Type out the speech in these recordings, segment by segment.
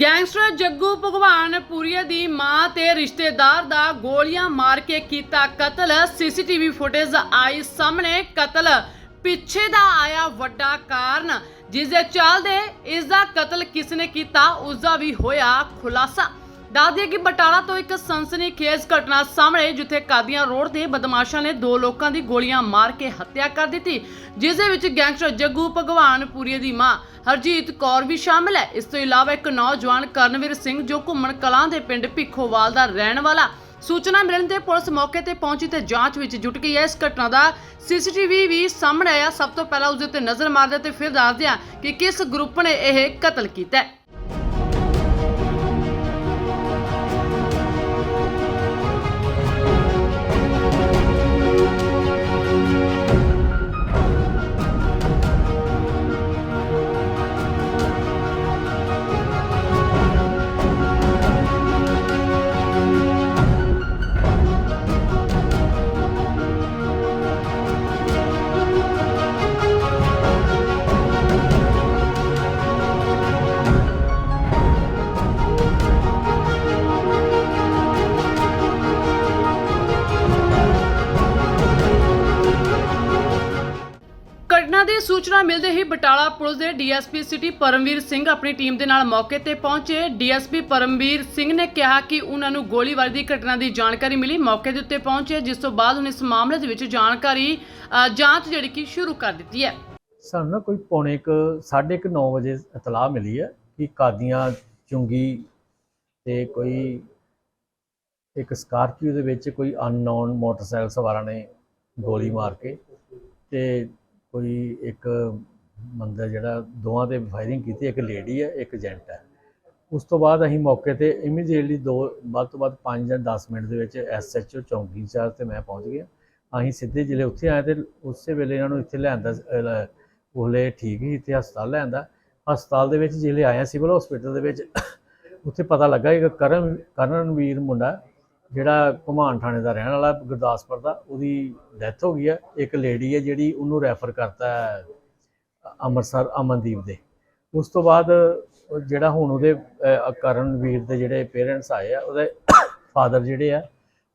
Gangster Jaggu ਭਗਵਾਨ ਪੁਰੀਆ ਦੀ ਮਾਂ ਤੇ ਰਿਸ਼ਤੇਦਾਰ ਦਾ ਗੋਲੀਆਂ ਮਾਰ ਕੇ ਕੀਤਾ ਕਤਲ। ਸੀਸੀਟੀਵੀ ਫੁਟੇਜ ਆਈ ਸਾਹਮਣੇ ਕਤਲ। ਪਿੱਛੇ ਦਾ ਆਇਆ ਵੱਡਾ ਕਾਰਨ, ਜਿਸ ਦੇ ਚੱਲਦੇ ਇਸ ਦਾ ਕਤਲ ਕਿਸ ਨੇ ਕੀਤਾ, ਉਸ ਦਾ ਵੀ ਹੋਇਆ ਖੁਲਾਸਾ। ਦੱਸ ਦਈਏ ਕਿ ਬਟਾਲਾ ਤੋਂ ਇੱਕ ਸਨਸਨੀਖੇਜ਼ ਘਟਨਾ ਸਾਹਮਣੇ ਜਿੱਥੇ ਕਾਦੀਆਂ ਰੋਡ ਤੇ ਬਦਮਾਸ਼ਾਂ ਨੇ ਦੋ ਲੋਕਾਂ ਦੀ ਗੋਲੀਆਂ ਮਾਰ ਕੇ ਹੱਤਿਆ ਕਰ ਦਿੱਤੀ, ਜਿਸ ਦੇ ਵਿੱਚ ਗੈਂਗਸਟਰ ਜੱਗੂ ਭਗਵਾਨਪੁਰੀਏ ਦੀ ਮਾਂ ਹਰਜੀਤ ਕੌਰ ਵੀ ਸ਼ਾਮਲ ਹੈ। ਇਸ ਤੋਂ ਇਲਾਵਾ ਇੱਕ ਨੌਜਵਾਨ ਕਰਨਵੀਰ ਸਿੰਘ ਜੋ ਘੁੰਮਣ ਕਲਾਂ ਦੇ ਪਿੰਡ ਭਿੱਖੋਵਾਲ ਦਾ ਰਹਿਣ ਵਾਲਾ, ਸੂਚਨਾ ਮਿਲਣ ਤੇ ਪੁਲਿਸ ਮੌਕੇ ਤੇ ਪਹੁੰਚੀ ਤੇ ਜਾਂਚ ਵਿੱਚ ਜੁਟ ਗਈ ਹੈ। ਇਸ ਘਟਨਾ ਦਾ ਸੀਸੀਟੀਵੀ ਵੀ ਸਾਹਮਣੇ ਆਇਆ। ਸਭ ਤੋਂ ਪਹਿਲਾਂ ਉਸ ਦੇ ਉੱਤੇ ਨਜ਼ਰ ਮਾਰਦੇ ਤੇ ਫਿਰ ਦੱਸਦੇ ਹਾਂ ਕਿ ਕਿਸ ਗਰੁੱਪ ਨੇ ਇਹ ਕਤਲ ਕੀਤਾ ਹੈ। ਸੂਚਨਾ ਮਿਲਦੇ ਹੀ ਬਟਾਲਾ ਪੁਲਿਸ ਦੇ ਡੀਐਸਪੀ ਸਿਟੀ ਪਰਮਵੀਰ ਸਿੰਘ ਆਪਣੀ ਟੀਮ ਦੇ ਨਾਲ ਮੌਕੇ ਤੇ ਪਹੁੰਚੇ। ਡੀਐਸਪੀ ਪਰਮਵੀਰ ਸਿੰਘ ਨੇ ਕਿਹਾ ਕਿ ਉਹਨਾਂ ਨੂੰ ਗੋਲੀਬਾਰੀ ਦੀ ਘਟਨਾ ਦੀ ਜਾਣਕਾਰੀ ਮਿਲੀ ਮੌਕੇ ਦੇ ਉੱਤੇ ਪਹੁੰਚੇ ਜਿਸ ਤੋਂ ਬਾਅਦ ਹੁਣ ਇਸ ਮਾਮਲੇ ਦੇ ਵਿੱਚ ਜਾਣਕਾਰੀ ਅ, ਜਾਂਚ ਜਿਹੜੀ ਕਿ ਸ਼ੁਰੂ ਕਰ ਦਿੱਤੀ ਹੈ। ਸਾਨੂੰ ਨਾ ਕੋਈ ਪੌਣੇ ਕੁ ਸਾਢੇ ਕੁ 9 ਵਜੇ ਇਤਲਾਹ ਮਿਲੀ ਹੈ ਕਿ ਕਾਦੀਆਂ ਚੁੰਗੀ ਤੇ ਕੋਈ ਇੱਕ ਸਕਾਰਪੀਓ ਦੇ ਵਿੱਚ ਕੋਈ ਅਨਨੋਨ ਮੋਟਰਸਾਈਕਲ ਸਵਾਰਾਂ ਨੇ ਗੋਲੀ ਮਾਰ ਕੇ ਤੇ ਕੋਈ ਇੱਕ ਬੰਦਾ ਜਿਹੜਾ ਦੋਵਾਂ ਤੇ ਫਾਇਰਿੰਗ ਕੀਤੀ ਇੱਕ ਲੇਡੀ ਹੈ ਇੱਕ ਜੈਂਟ ਹੈ। ਉਸ ਤੋਂ ਬਾਅਦ ਅਸੀਂ ਮੌਕੇ ਤੇ ਇਮੀਡੀਏਟਲੀ ਦੋ ਵੱਧ ਤੋਂ ਵੱਧ 5 ਜਾਂ 10 ਮਿੰਟ ਦੇ ਵਿੱਚ ਐਸਐਚਓ ਚੌਂਕੀ ਇੰਚਾਰਜ ਤੇ ਮੈਂ ਪਹੁੰਚ ਗਿਆ। ਅਸੀਂ ਸਿੱਧੇ ਜ਼ਿਲ੍ਹੇ ਉੱਥੇ ਆਏ ਤੇ ਉਸੇ ਵੇਲੇ ਇਹਨਾਂ ਨੂੰ ਇੱਥੇ ਲਿਆਂਦਾ ਅਹ, ਉਹਲੇ ਠੀਕ ਹੀ ਇੱਥੇ ਹਸਪਤਾਲ ਲਿਆਂਦਾ। ਹਸਪਤਾਲ ਦੇ ਵਿੱਚ ਜਿਹੜੇ ਆਇਆ ਸਿਵਲ ਹਸਪੀਟਲ ਦੇ ਵਿੱਚ। ਉੱਥੇ ਪਤਾ ਲੱਗਾ ਕਿ ਕਰਨ ਕਰਨਵੀਰ ਮੁੰਡਾ। ਜਿਹੜਾ ਘੁਮਾਣ ਥਾਣੇ ਦਾ ਰਹਿਣ ਵਾਲਾ ਗੁਰਦਾਸਪੁਰ ਦਾ, ਉਹਦੀ ਡੈਥ ਹੋ ਗਈ ਹੈ। ਇੱਕ ਲੇਡੀ ਹੈ ਜਿਹੜੀ ਉਹਨੂੰ ਰੈਫਰ ਕਰਤਾ ਅੰਮ੍ਰਿਤਸਰ ਅਮਨਦੀਪ ਦੇ। ਉਸ ਤੋਂ ਬਾਅਦ ਜਿਹੜਾ ਹੁਣ ਉਹਦੇ ਕਰਨਵੀਰ ਦੇ ਜਿਹੜੇ ਪੇਰੈਂਟਸ ਆਏ ਆ, ਉਹਦੇ ਫਾਦਰ ਜਿਹੜੇ ਆ,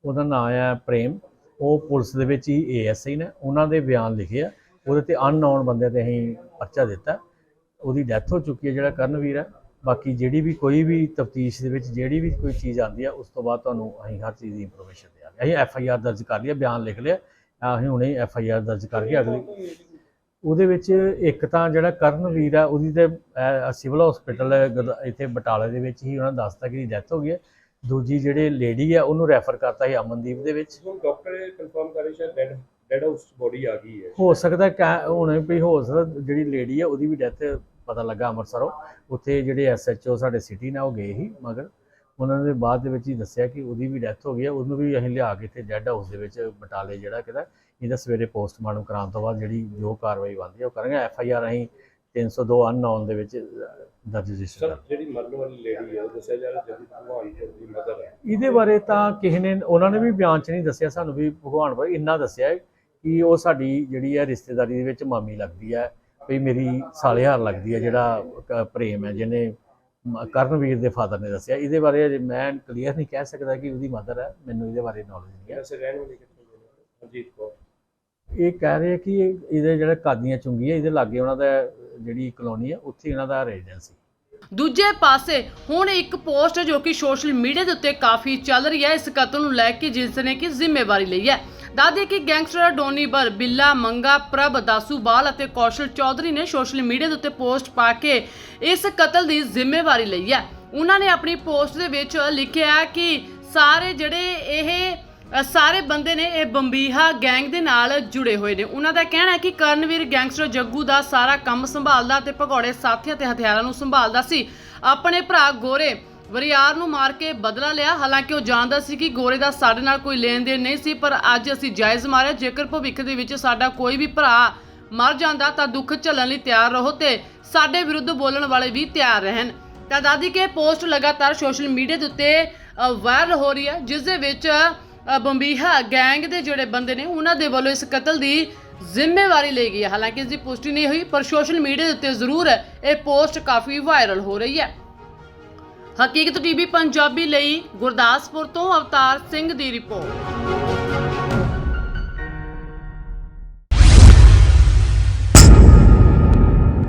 ਉਹਦਾ ਨਾਮ ਆ ਪ੍ਰੇਮ। ਉਹ ਪੁਲਿਸ ਦੇ ਵਿੱਚ ਹੀ ਏਐਸਆਈ ਨੇ, ਉਹਨਾਂ ਦੇ ਬਿਆਨ ਲਿਖੇ ਆ। ਉਹਦੇ ਤੇ ਅਨਨੋਨ ਬੰਦੇ ਤੇ ਅਸੀਂ ਪਰਚਾ ਦਿੱਤਾ। ਉਹਦੀ ਡੈਥ ਹੋ ਚੁੱਕੀ ਹੈ ਜਿਹੜਾ ਕਰਨਵੀਰ ਹੈ। ਬਾਕੀ ਜਿਹੜੀ ਵੀ ਕੋਈ ਵੀ ਤਫਤੀਸ਼ ਦੇ ਵਿੱਚ ਜਿਹੜੀ ਵੀ ਕੋਈ ਚੀਜ਼ ਆਉਂਦੀ ਆ ਉਸ ਤੋਂ ਬਾਅਦ ਤੁਹਾਨੂੰ ਅਸੀਂ ਹਰ ਚੀਜ਼ ਦੀ ਇਨਫੋਰਮੇਸ਼ਨ ਦਿਆਂਗੇ ਅਸੀਂ ਐਫ ਆਈ ਆਰ ਦਰਜ ਕਰ ਲਿਆ ਬਿਆਨ ਲਿਖ ਲਿਆ ਅਸੀਂ ਹੁਣੇ ਐਫ ਆਈ ਆਰ ਦਰਜ ਕਰਕੇ ਅਗਲੀ। ਉਹਦੇ ਵਿੱਚ ਇੱਕ ਤਾਂ ਜਿਹੜਾ ਕਰਨਵੀਰ ਆ ਉਹਦੀ ਤੇ ਸਿਵਲ ਹਸਪੀਟਲ ਇੱਥੇ ਬਟਾਲੇ ਦੇ ਵਿੱਚ ਹੀ ਉਹਨਾਂ ਦੱਸਤਾ ਕਿ ਡੈਥ ਹੋ ਗਈ ਹੈ। ਦੂਜੀ ਜਿਹੜੇ ਲੇਡੀ ਆ ਉਹਨੂੰ ਰੈਫਰ ਕਰਤਾ ਸੀ ਅਮਨਦੀਪ ਦੇ ਵਿੱਚ। ਹੁਣ ਡਾਕਟਰ ਕਨਫਰਮ ਕਰੇ ਸ਼ਾਇਦ ਡੈਡ ਡੈਡ ਹਾਊਸ ਬੋਡੀ ਆ ਗਈ ਹੈ। ਹੋ ਸਕਦਾ ਕੈ- ਹੁਣ ਵੀ ਹੋ ਸਕਦਾ ਜਿਹੜੀ ਲੇਡੀ ਆ ਉਹਦੀ ਵੀ ਡੈਥ ਪਤਾ ਲੱਗਾ ਅੰਮ੍ਰਿਤਸਰੋਂ ਉੱਥੇ ਜਿਹੜੇ ਐਸਐਚਓ ਸਾਡੇ ਸਿਟੀ ਨੇ ਉਹ ਗਏ ਸੀ ਮਗਰ ਉਹਨਾਂ ਨੇ ਬਾਅਦ ਦੇ ਵਿੱਚ ਹੀ ਦੱਸਿਆ ਕਿ ਉਹਦੀ ਵੀ ਡੈਥ ਹੋ ਗਈ ਹੈ ਉਹਨੂੰ ਵੀ ਅਸੀਂ ਲਿਆ ਕੇ ਇੱਥੇ ਡੈੱਡ ਹਾਊਸ ਦੇ ਵਿੱਚ ਬਟਾਲੇ ਜਿਹੜਾ ਕਿਦਾ ਇਹਦਾ ਸਵੇਰੇ ਪੋਸਟਮਾਰਟਮ ਕਰਾਉਣ ਤੋਂ ਬਾਅਦ ਜਿਹੜੀ ਜੋ ਕਾਰਵਾਈ ਬਣਦੀ ਹੈ ਉਹ ਕਰਾਂਗੇ। ਐਫ ਆਈ ਆਰ ਅਸੀਂ 302 ਅਨਨੋਨ ਦੇ ਵਿੱਚ ਦਰਜ ਰਜਿਸਟਰ ਸਰ ਜਿਹੜੀ ਮਰਨ ਵਾਲੀ ਲੇਡੀ ਹੈ ਉਹ ਦੱਸਿਆ ਜਾ ਰਿਹਾ ਜਦੀ ਭਗਵਾਨਪੁਰ ਦੀ ਮਦਰ ਹੈ ਇਹਦੇ ਬਾਰੇ ਤਾਂ ਕਿਸੇ ਨੇ ਉਹਨਾਂ ਨੇ ਵੀ ਬਿਆਨ 'ਚ ਨਹੀਂ ਦੱਸਿਆ ਸਾਨੂੰ ਵੀ ਭਗਵਾਨ ਭਾਈ ਇੰਨਾ ਦੱਸਿਆ ਕਿ ਉਹ ਸਾਡੀ ਜਿਹੜੀ ਹੈ ਰਿਸ਼ਤੇਦਾਰੀ ਦੇ ਵਿੱਚ ਮਾਮੀ ਲੱਗਦੀ ਹੈ। ਵੀ ਮੇਰੀ ਸਾਲੇਹਾਰ ਲੱਗਦੀ ਹੈ ਜਿਹੜਾ ਪ੍ਰੇਮ ਹੈ ਜਿਹਨੇ ਕਰਨਵੀਰ ਦੇ ਫਾਦਰ ਨੇ ਦੱਸਿਆ। ਇਹਦੇ ਬਾਰੇ ਅਜੇ ਮੈਂ ਕਲੀਅਰ ਨਹੀਂ ਕਹਿ ਸਕਦਾ ਕਿ ਉਹਦੀ ਮਦਰ ਹੈ ਮੈਨੂੰ ਇਹਦੇ ਬਾਰੇ ਨੌਲੇਜ ਨਹੀਂ ਹੈ। ਵੈਸੇ ਰਹਿਣ ਵਾਲੀ ਕਿੱਥੋਂ ਦੀ ਹੈ? ਹਰਜੀਤ ਕੌਰ। ਇਹ ਕਹਿ ਰਹੇ ਕਿ ਇਹ- ਇਹਦੇ ਜਿਹੜਾ ਕਾਦੀਆਂ ਚੁੰਗੀ ਹੈ ਇਹਦੇ ਲਾਗੇ ਉਹਨਾਂ ਦਾ ਜਿਹੜੀ ਕਲੋਨੀ ਹੈ ਉੱਥੇ ਇਹਨਾਂ ਦਾ ਰੈਜ਼ੀਡੈਂਸ ਦੂਜੇ ਪਾਸੇ ਹੁਣ ਇੱਕ ਪੋਸਟ ਜੋ ਕਿ ਸੋਸ਼ਲ ਮੀਡੀਆ ਦੇ ਉੱਤੇ ਕਾਫੀ ਚੱਲ ਰਹੀ ਹੈ। ਇਸ ਕਤਲ ਨੂੰ ਲੈ ਕੇ ਜਿਸ ਨੇ ਕਿ ਜ਼ਿੰਮੇਵਾਰੀ ਲਈ ਹੈ। ਦਾਦੇ ਕਿ ਗੈਂਗਸਟਰ ਡੋਨੀ ਬਰ, ਬਿੱਲਾ, ਮੰਗਾ, ਪ੍ਰਭ, ਦਾਸੂ ਬਾਲ ਅਤੇ ਕੌਸ਼ਲ ਚੌਧਰੀ ਨੇ ਸੋਸ਼ਲ ਮੀਡੀਆ ਦੇ ਉੱਤੇ ਪੋਸਟ ਪਾ ਕੇ ਇਸ ਕਤਲ ਦੀ ਜ਼ਿੰਮੇਵਾਰੀ ਲਈ ਹੈ। ਉਹਨਾਂ ਨੇ ਆਪਣੀ ਪੋਸਟ ਦੇ ਵਿੱਚ ਲਿਖਿਆ ਕਿ ਸਾਰੇ ਜਿਹੜੇ ਇਹ, ਸਾਰੇ ਬੰਦੇ ਨੇ ਇਹ ਬੰਬੀਹਾ ਗੈਂਗ ਦੇ ਨਾਲ ਜੁੜੇ ਹੋਏ ਨੇ। ਉਹਨਾਂ ਦਾ ਕਹਿਣਾ ਹੈ ਕਿ ਕਰਨਵੀਰ ਗੈਂਗਸਟਰ ਜੱਗੂ ਦਾ ਸਾਰਾ ਕੰਮ ਸੰਭਾਲਦਾ ਤੇ ਭਗੌੜੇ ਸਾਥੀਆਂ ਤੇ ਹਥਿਆਰਾਂ ਨੂੰ ਸੰਭਾਲਦਾ ਸੀ। ਆਪਣੇ ਭਰਾ ਗੋਰੇ ਵਰਿਆਰ ਨੂੰ ਮਾਰ ਕੇ ਬਦਲਾ ਲਿਆ। ਹਾਲਾਂਕਿ ਉਹ ਜਾਣਦਾ ਸੀ ਕਿ ਗੋਰੇ ਦਾ ਸਾਡੇ ਨਾਲ ਕੋਈ ਲੈਣ ਦੇਣ ਨਹੀਂ ਸੀ, ਪਰ ਅੱਜ ਅਸੀਂ ਜਾਇਜ਼ ਮਾਰਿਆ। ਜੇਕਰ ਭਵਿੱਖ ਦੇ ਵਿੱਚ ਸਾਡਾ ਕੋਈ ਵੀ ਭਰਾ ਮਰ ਜਾਂਦਾ, ਤਾਂ ਦੁੱਖ ਝੱਲਣ ਲਈ ਤਿਆਰ ਰਹੋ ਤੇ ਸਾਡੇ ਵਿਰੁੱਧ ਬੋਲਣ ਵਾਲੇ ਵੀ ਤਿਆਰ ਰਹਿਣ। ਤਾਂ ਦਾਦੀ ਕੇ ਪੋਸਟ ਲਗਾਤਾਰ ਸੋਸ਼ਲ ਮੀਡੀਆ ਦੇ ਉੱਤੇ ਵਾਇਰਲ ਹੋ ਰਹੀ ਹੈ, ਜਿਸ ਦੇ ਵਿੱਚ ਬੰਬੀਹਾ ਗੈਂਗ ਦੇ ਜਿਹੜੇ ਬੰਦੇ ਨੇ, ਉਹਨਾਂ ਦੇ ਵੱਲੋਂ ਇਸ ਕਤਲ ਦੀ ਜ਼ਿੰਮੇਵਾਰੀ ਲਈ ਗਈ ਹੈ। ਹਾਲਾਂਕਿ ਇਸ ਦੀ ਪੁਸ਼ਟੀ ਨਹੀਂ ਹੋਈ, ਪਰ ਸੋਸ਼ਲ ਮੀਡੀਆ ਦੇ ਉੱਤੇ ਜ਼ਰੂਰ ਇਹ ਪੋਸਟ ਕਾਫੀ ਵਾਇਰਲ ਹੋ ਰਹੀ ਹੈ। ਹਕੀਕਤ ਟੀਵੀ ਪੰਜਾਬੀ ਲਈ ਗੁਰਦਾਸਪੁਰ ਤੋਂ ਅਵਤਾਰ ਸਿੰਘ ਦੀ ਰਿਪੋਰਟ।